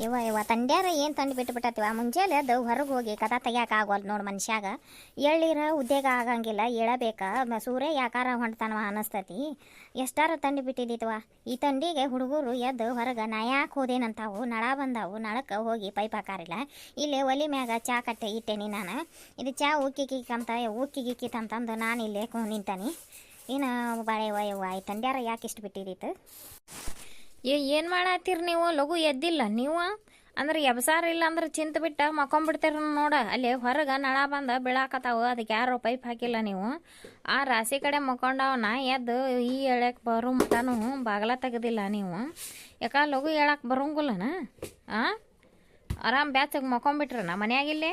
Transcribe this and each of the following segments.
ಇವ ಇವ ತಂಡ್ಯಾರ ಏನು ತಂಡ ಬಿಟ್ಟು ಬಿಟ್ಟತಿವ ಮುಂಜಾನೆ ಅದು ಹೊರಗೆ ಹೋಗಿ ಕದ ತೆಗಿಯಕ್ಕೆ ಆಗೋಲ್ ನೋಡಿ ಮನುಷ್ಯಾಗ. ಎಳ್ಳೀರ ಉದ್ಯೋಗ ಆಗಂಗಿಲ್ಲ ಏಳಬೇಕ ಮ- ಸೂರ್ಯ ಯಾಕಾರ ಹೊಂಡ್ತಾನವ ಅನಸ್ತತಿ. ಎಷ್ಟಾರ ತಂಡಿ ಬಿಟ್ಟಿದ್ದಿತ್ವ ಈ ತಂಡಿಗೆ ಹುಡುಗರು ಎದ್ದು ಹೊರಗೆ ನಾ ಯಾಕೆ ಹೋದೇನಂತಾವು, ನಳ ಬಂದಾವು, ನಳಕ್ಕೆ ಹೋಗಿ ಪೈಪ್ ಹಾಕಾರಿಲ್ಲ. ಇಲ್ಲೇ ಒಲಿ ಮ್ಯಾಗ ಚಾ ಕಟ್ಟೆ ಇಟ್ಟೇನಿ ನಾನು. ಇದು ಚಾ ಉಕ್ಕಿ ಕಿಕ್ಕಂತ ಉಕ್ಕಿ ಗಿಕ್ಕಿತಂತಂದು ನಾನು ಇಲ್ಲೇ ನಿಂತಾನಿ. ಏನು ಬಾಳೆ ವಯವ್ವ ಈ ತಂಡ್ಯಾರ ಯಾಕೆ ಇಷ್ಟು ಬಿಟ್ಟಿದ್ದಿತ್ತು ಏ, ಏನು ಮಾಡತ್ತೀರಿ ನೀವು? ಲಘು ಎದ್ದಿಲ್ಲ. ನೀವು? ಅಂದ್ರೆ ಎಬ್ಸಾರ ಇಲ್ಲ ಅಂದ್ರೆ ಚಿಂತ ಬಿಟ್ಟ ಮಕ್ಕೊಂಬಿಡ್ತೀರ ನೋಡ. ಅಲ್ಲಿ ಹೊರಗೆ ನಳ ಬಂದ ಬೀಳಾಕತ್ತಾವು. ಅದಕ್ಕೆ ಯಾರು ಪೈಪ್ ಹಾಕಿಲ್ಲ ನೀವು. ಆ ರಾಶಿ ಕಡೆ ಮಕ್ಕೊಂಡವನ ಎದ್ದು ಈ ಎಳ್ಯಕ್ಕೆ ಬರೋ ಮಟನು ಬಾಗಲ ತೆಗ್ದಿಲ್ಲ ನೀವು. ಯಾಕ ಲಘು ಹೇಳಕ್ಕೆ ಬರೋಂಗಿಲ್ಲನ? ಆ? ಆರಾಮ್ ಬ್ಯಾಚಗೆ ಮಕ್ಕೊಂಬಿಟ್ರನ ಮನ್ಯಾಗಿಲ್ಲೇ?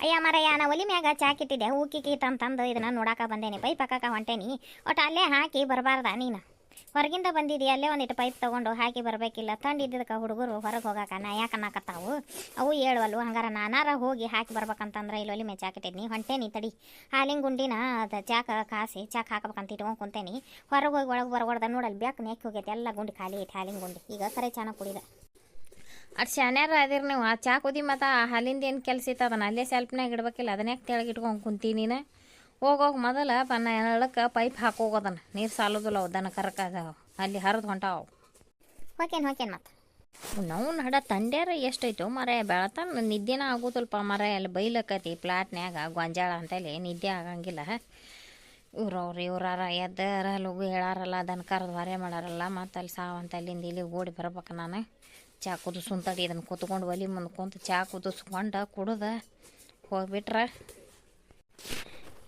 ಅಯ್ಯ ಮರಯ್ಯ, ನಾ ಒಲಿ ಮ್ಯಾಗ ಚಾ ಹೂಕಿ ಊಕಿ ತಂದು ಇದನ್ನ ನೋಡಾಕ ಬಂದೇನಿ. ಪೈಪ್ ಹಾಕಾಕ ಹೊಂಟೇನಿ. ಒಟ್ಟು ಅಲ್ಲೇ ಹಾಕಿ ಬರಬಾರ್ದ ನೀನು. ಹೊರಗಿಂದ ಬಂದಿದೆಯಾ? ಅಲ್ಲೇ ಒಂದಿಟ್ಟು ಪೈಪ್ ತೊಗೊಂಡು ಹಾಕಿ ಬರಬೇಕಿಲ್ಲ. ತಂಡಿದ್ದಕ್ಕೆ ಹುಡುಗರು ಹೊರಗೆ ಹೋಗಾಕ ನಾ ಯಾಕೆ ಅನ್ನಕತ್ತಾವು? ಅವು ಹೇಳುವಲ್ವ ಹಂಗಾರ ನಾನಾರ ಹೋಗಿ ಹಾಕಿ ಬರ್ಬೇಕಂತಂದ್ರೆ ಇಲ್ಲೊಲಿ ಮೇ ನೀ ಹೊಂಟೇನಿ ತಡಿ. ಹಾಲಿನ ಗುಂಡಿನ ಅದು ಚಾಕ ಕಾಸಿ, ಚಾಕ್ ಹಾಕಬೇಕಂತ ಇಟ್ಕೊಂಡು ಕುಂತೇನಿ. ಹೊರಗೆ ಹೋಗಿ ಒಳಗೆ ಬರಗೊಡ್ದ ನೋಡಲ್ಲಿ ಬ್ಯಾಕ್ ನೆಕ್ಕಿ ಹೋಗೈತೆ, ಎಲ್ಲ ಗುಂಡಿ ಖಾಲಿ ಐತೆ ಹಾಲಿನ ಗುಂಡಿ. ಈಗ ಸರಿ ಚೆನ್ನಾಗಿ ಕುಡಿದ. ಅಷ್ಟು ಶಾನ್ಯಾರ ಅದಿರಿ ನೀವು, ಆ ಚಾ ಕುದಿ ಮತ್ತು ಆ ಹಾಲಿಂದ ಏನು ಕೆಲಸ ಇತ್ತು ಅದನ್ನ ಅಲ್ಲೇ ಸೆಲ್ಫ್ನಾಗ ಇಡ್ಬೇಕಿಲ್ಲ ಅದನ್ನ ಯಾಕೆ ತೆಳಗೆ ಇಟ್ಕೊಂಡು ಕುಂತೀನಿ ನೀನು? ಹೋಗೋಗಿ ಮೊದಲ ಬನ್ನ ಎಳಕ್ಕೆ ಪೈಪ್ ಹಾಕೋಗೋದನ್ನ. ನೀರು ಸಾಲೋದಿಲ್ಲ ದನ ಕರಕಾಗ ಅಲ್ಲಿ ಹರಿದು ಹೊಂಟಾವು. ಹೋಕೇನ್ ಹೋಕೇನ್ ಮತ್ತೆ. ನಾವು ನಡ ತಂಡ್ಯಾರ ಎಷ್ಟೈತು ಮರ ಬೆಳತ ನಿದ್ದೆನ ಆಗೋದಲ್ಪ ಮರ ಅಲ್ಲಿ ಬೈಲಕತಿ ಪ್ಲಾಟ್ನ್ಯಾಗ ಗೊಂಜಾಳ ಅಂತೇಳಿ ನಿದ್ದೆ ಆಗಂಗಿಲ್ಲ. ಇವ್ರವ್ರು ಇವ್ರಾರ ಎದ್ದಾರ ಲಗು ಹೇಳಾರಲ್ಲ ಅದನ್ನು ಕರೆದು ಹೊರೆ ಮಾಡಾರಲ್ಲ ಮತ್ತು ಅಲ್ಲಿ ಸಾವಂತ ಅಲ್ಲಿಂದ ಇಲ್ಲಿ ಓಡಿ ಬರ್ಬೇಕು ನಾನು. ಚಾ ಕುದಿಸು ಅಂತಡಿ ಇದನ್ನು ಕುತ್ಕೊಂಡು ಒಲಿ ಮುಂದೆ ಕುಂತು ಚಾ ಕುದಿಸ್ಕೊಂಡು ಕುಡ್ದು ಹೋಗ್ಬಿಟ್ರ.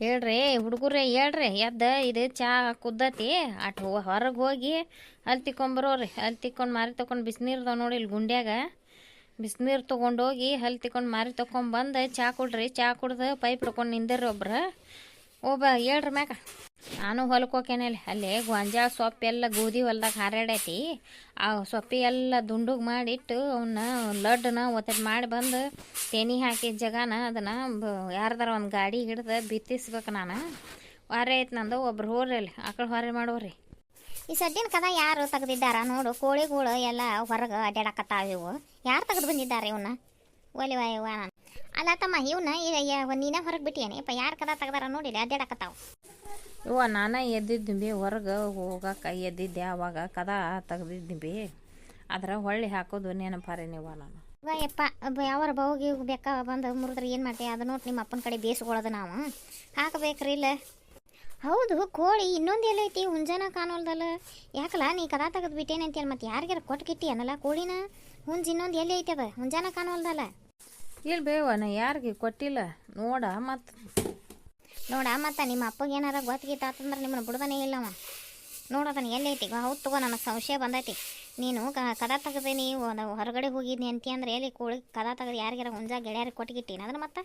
ಹೇಳ್ರಿ ಹುಡುಗರೇ ಹೇಳ್ರಿ, ಎದ್ದ ಇದು ಚಾ ಕುದ್ದತಿ ಅಟ್ ಹೊರಗೆ ಹೋಗಿ ಅಲ್ಲಿ ತಿಕ್ಕೊಂಬರೋರಿ ಅಲ್ಲಿ ತಿಕ್ಕೊಂಡು ಮಾರಿ ತೊಗೊಂಡು ಬಿಸಿನೀರ್ದವ ನೋಡಿ ಇಲ್ಲಿ ಗುಂಡ್ಯಾಗ. ಬಿಸಿನೀರು ತೊಗೊಂಡೋಗಿ ಅಲ್ಲಿ ತಿಕ್ಕೊಂಡು ಮಾರಿ ತೊಗೊಂಬಂದು ಚಾ ಕೊಡ್ರಿ. ಚಾ ಕುಡ್ದು ಪೈಪ್ ಹಿಡ್ಕೊಂಡು ನಿಂದಿರ್ರಿ ಒಬ್ರು. ಒಬ್ಬ ಹೇಳ್ರಿ ಮ್ಯಾಕ ನಾನು ಹೊಲಕ್ಕೆ ಹೋಗ್ಯಾನಲ್ಲಿ ಅಲ್ಲಿ ಗೊಂಜಾಳ ಸೊಪ್ಪು ಎಲ್ಲ ಗೋಧಿ ಹೊಲ್ದಾಗ ಹಾರಾಡೈತಿ ಆ ಸೊಪ್ಪಿ ಎಲ್ಲ ದುಂಡುಗೆ ಮಾಡಿಟ್ಟು ಅವನ್ನ ಲಡ್ಡನ ಒತ್ತಡ ಮಾಡಿ ಬಂದು ತೆನಿ ಹಾಕಿದ ಜಗನ ಅದನ್ನು ಯಾರ್ದಾರ ಒಂದು ಗಾಡಿ ಹಿಡ್ದು ಬಿತ್ತಿಸ್ಬೇಕು ನಾನು. ವಾರೆ ಐತೆ ನಂದು, ಒಬ್ರು ಹೋಗ್ರಿ ಅಲ್ಲಿ. ಆಕಳು ಹೊರೆ ಮಾಡೋರಿ. ಈ ಸದ್ಯನ ಕದ ಯಾರು ತೆಗೆದಿದ್ದಾರ ನೋಡು, ಕೋಳಿಗಳು ಎಲ್ಲ ಹೊರಗೆ ಅಡ್ಡಾಡಕತ್ತಾವ ಇವು. ಯಾರು ತೆಗೆದು ಬಂದಿದ್ದಾರೆ ಇವನ್ನ ಒಲಿ ವಾಯ ಅಲ್ಲ ತಮ್ಮ ಇವನ್ನ ನೀನೇ ಹೊರಗೆ ಬಿಟ್ಟಿಯೇನಿಪ್ಪ ಯಾರು ಕದ ತೆಗ್ದಾರ ನೋಡಿಲ್ಲ ಅಡ್ಡಾಡಕತ್ತಾವ ಇವ ನಾನು ಎದ್ದಿದ್ದು ಬಿ ಹೊರಗೆ ಹೋಗಕ್ಕೆ ಎದ್ದಿದ್ದೆ ಅವಾಗ ಕದ ತೆಗ್ದಿದ್ದಿಂಬಿ ಅದ್ರ ಹೊಳ್ಳಿ ಹಾಕೋದು ನೆನಪಾರಿ ನೀವು ನಾನು. ಯಪ್ಪ ಯಾವ ಹೋಗಿ ಬೆಕ್ಕ ಬಂದು ಮುರಿದ್ರೆ ಏನು ಮಾಡ್ತೀವಿ ಅದು ನೋಡಿ ನಿಮ್ಮ ಅಪ್ಪನ ಕಡೆ ಬೇಯಿಸ್ಕೊಳ್ಳೋದು ನಾವು. ಹಾಕಬೇಕ್ರಿ ಇಲ್ಲ. ಹೌದು ಕೋಳಿ ಇನ್ನೊಂದು ಎಲ್ಲೈತಿ ಹುಂಜಾನ ಕಾಣೋಲ್ದಲ್ಲ. ಯಾಕಲ್ಲ ನೀ ಕದ ತೆಗೆದು ಬಿಟ್ಟೇನೆ ಅಂತೇಳಿ ಮತ್ತೆ ಯಾರಿಗಾರ ಕೊಟ್ಟು ಕಿಟ್ಟಿ ಅನ್ನಲ್ಲ ಕೋಳಿನ? ಹುಂಜ ಇನ್ನೊಂದು ಎಲ್ಲಿ ಐತೆ ಅದು ಹುಂಜಾನ ಕಾಣೋಲ್ದಲ್ಲ. ಇಲ್ಲಿ ಬೇವ, ನಾ ಯಾರಿಗೆ ಕೊಟ್ಟಿಲ್ಲ? ನೋಡ ಮತ್ತು ನೋಡ ಮತ್ತೆ, ನಿಮ್ಮ ಅಪ್ಪಗೆ ಏನಾರ ಗೊತ್ತಿಗಿತ್ತಾತಂದ್ರೆ ನಿಮ್ಮನ್ನ ಬಿಡ್ದಾನೆ ಇಲ್ಲವ ನೋಡೋದನ್ನ ಎಲ್ಲೈತಿ ಹೌದು ತಗೋ, ನನಗೆ ಸಂಶಯ ಬಂದೈತಿ. ನೀನು ಕದ ತೆಗ್ದು ನೀವು ಹೊರಗಡೆ ಹೋಗಿದ್ನಿ ಅಂತಿ ಅಂದ್ರೆ ಎಲ್ಲಿ ಕೋಳಿ ಕದ ತೆಗೆದು ಯಾರಿಗಾರ ಹುಂಜ ಗೆಳೆಯರಿಗೆ ಕೊಟ್ಟಿಗಿಟ್ಟಿನ ಅದನ್ನ ಮತ್ತೆ?